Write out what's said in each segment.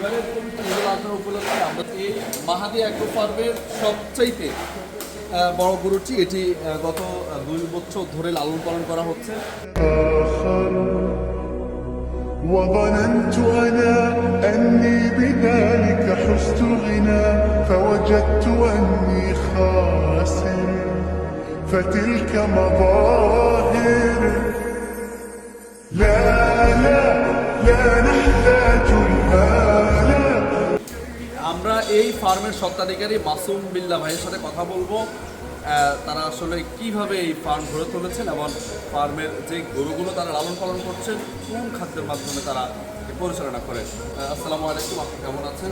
এবারে পবিত্র ঈদুল আজহা উপলক্ষে আমরা এই মাহাদি অ্যাগ্রো ফার্মের সবচাইতে আহ, বড় গরুটি এটি আহ, গত আহ, দুই বছর ধরে লালন পালন করা হচ্ছে آخر وظننت أنا أني بذلك حزت غنى فوجدت أني خاسر فتلك مظاهر لا لا لا نحتاج المال আমরা এই ফার্মের স্বত্বাধিকারী মাসুম বিল্লা ভাইয়ের সাথে কথা বলব। তারা আসলে কীভাবে এই ফার্ম গড়ে তুলেছেন এবং ফার্মের যে গরুগুলো তারা লালন পালন করছেন, কোন খাদ্যের মাধ্যমে তারা পরিচালনা করেন? আসসালামু আলাইকুম, আপনি কেমন আছেন?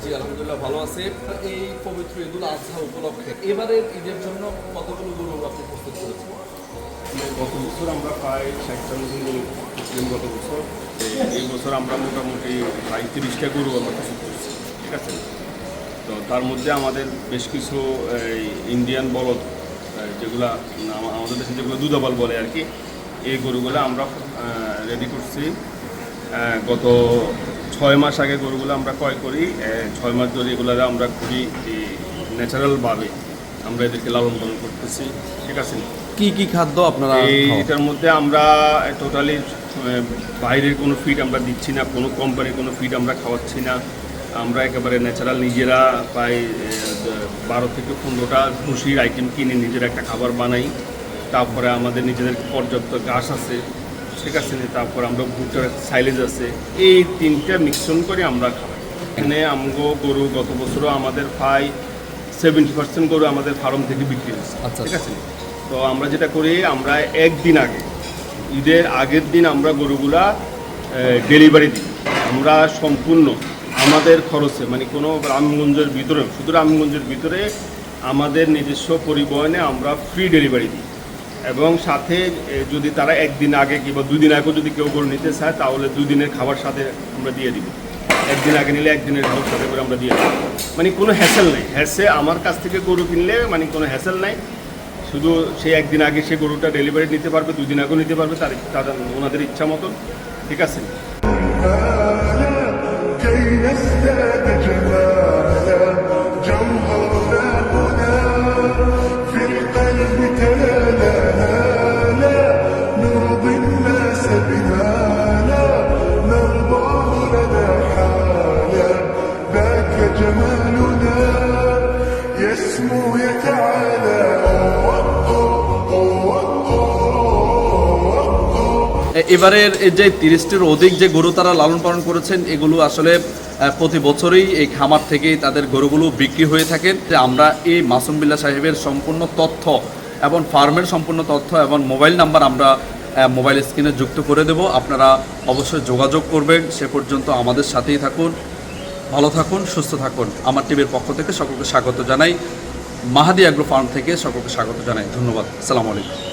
জি, আলহামদুলিল্লাহ ভালো আছি। এই পবিত্র ঈদুল আজহা উপলক্ষে এবারের ঈদের জন্য কতগুলো গরু আপনি প্রস্তুত করেছেন? গত বছর আমরা প্রায় ষাটটা গরু কিনছিলাম গত বছর। এই- বছর আমরা মোটামুটি প্রায় তিরিশটা গরু আমরা প্রস্তুত করছি, ঠিক আছে? তো তার মধ্যে আমাদের বেশ কিছু ইন্ডিয়ান বলদ যেগুলা আমাদের দেশে যেগুলো দুধাবল বলে আর কি, এই গরুগুলো আমরা রেডি করছি। গত ছয় মাস আগে গরুগুলো আমরা ক্রয় করি ছয় মাস ধরে এগুলো আমরা খুবই ন্যাচারালভাবে আমরা এদেরকে লালন পালন করতেছি, ঠিক আছে? কি কি খাদ্য আপনারা এটার মধ্যে আমরা টোটালি বাইরের কোনো ফিড আমরা দিচ্ছি না কোনো কোম্পানির কোনো ফিড আমরা খাওয়াচ্ছি না। আমরা একেবারে ন্যাচারাল নিজেরা প্রায় বারো থেকে পনেরোটা ভুসির আইটেম কিনে নিজেরা একটা খাবার বানাই। তারপরে আমাদের নিজেদের পর্যাপ্ত ঘাস আছে ঠিক আছে তারপর আমরা ভুট্টার সাইলেজ আছে এই তিনটা মিশ্রণ করে আমরা খাওয়াই এখানে আমগো গরু গত বছরও আমাদের প্রায় সেভেন্টি পার্সেন্ট গরু আমাদের ফার্ম থেকে বিক্রি হয়েছে আচ্ছা। ঠিক আছে তো আমরা যেটা করি, আমরা একদিন আগে, ঈদের আগের দিন আমরা গরুগুলা ডেলিভারি দিই। আমরা সম্পূর্ণ আমাদের খরচে মানে কোনো রামগঞ্জের ভিতরে, শুধু রামগঞ্জের ভিতরে আমাদের নিজস্ব পরিবহনে আমরা ফ্রি ডেলিভারি দিই। এবং সাথে যদি তারা একদিন আগে কিংবা দুই দিন আগেও যদি কেউ গরু নিতে চায়, তাহলে দুই দিনের খাবার সাথে আমরা দিয়ে দিব একদিন আগে নিলে একদিনের খাবার সাথে করে আমরা দিয়ে দিব মানে কোনো হ্যাসেল নেই। হ্যাসে আমার কাছ থেকে গরু কিনলে মানে কোনো হ্যাসেল নাই। শুধু সেই একদিন আগে সে গরুটা ডেলিভারি নিতে পারবে দুই দিন আগেও নিতে পারবে তার তাদের ওনাদের ইচ্ছা মতন ঠিক আছে كي نزداد جمالا এবারের যে তিরিশটির অধিক যে গরু তারা লালন পালন করেছেন, এগুলো আসলে প্রতি বছরই এই খামার থেকেই তাদের গরুগুলো বিক্রি হয়ে থাকেন যে আমরা এই মাসুম বিল্লা সাহেবের সম্পূর্ণ তথ্য এবং ফার্মের সম্পূর্ণ তথ্য এবং মোবাইল নাম্বার আমরা মোবাইল স্ক্রিনে যুক্ত করে দেব। আপনারা অবশ্যই যোগাযোগ করবেন, সে পর্যন্ত আমাদের সাথেই থাকুন, ভালো থাকুন, সুস্থ থাকুন। আমার টিভির পক্ষ থেকে সকলকে স্বাগত জানাই। মাহাদি অ্যাগ্রো ফার্ম থেকে সকলকে স্বাগত জানাই। ধন্যবাদ। সালাম আলাইকুম।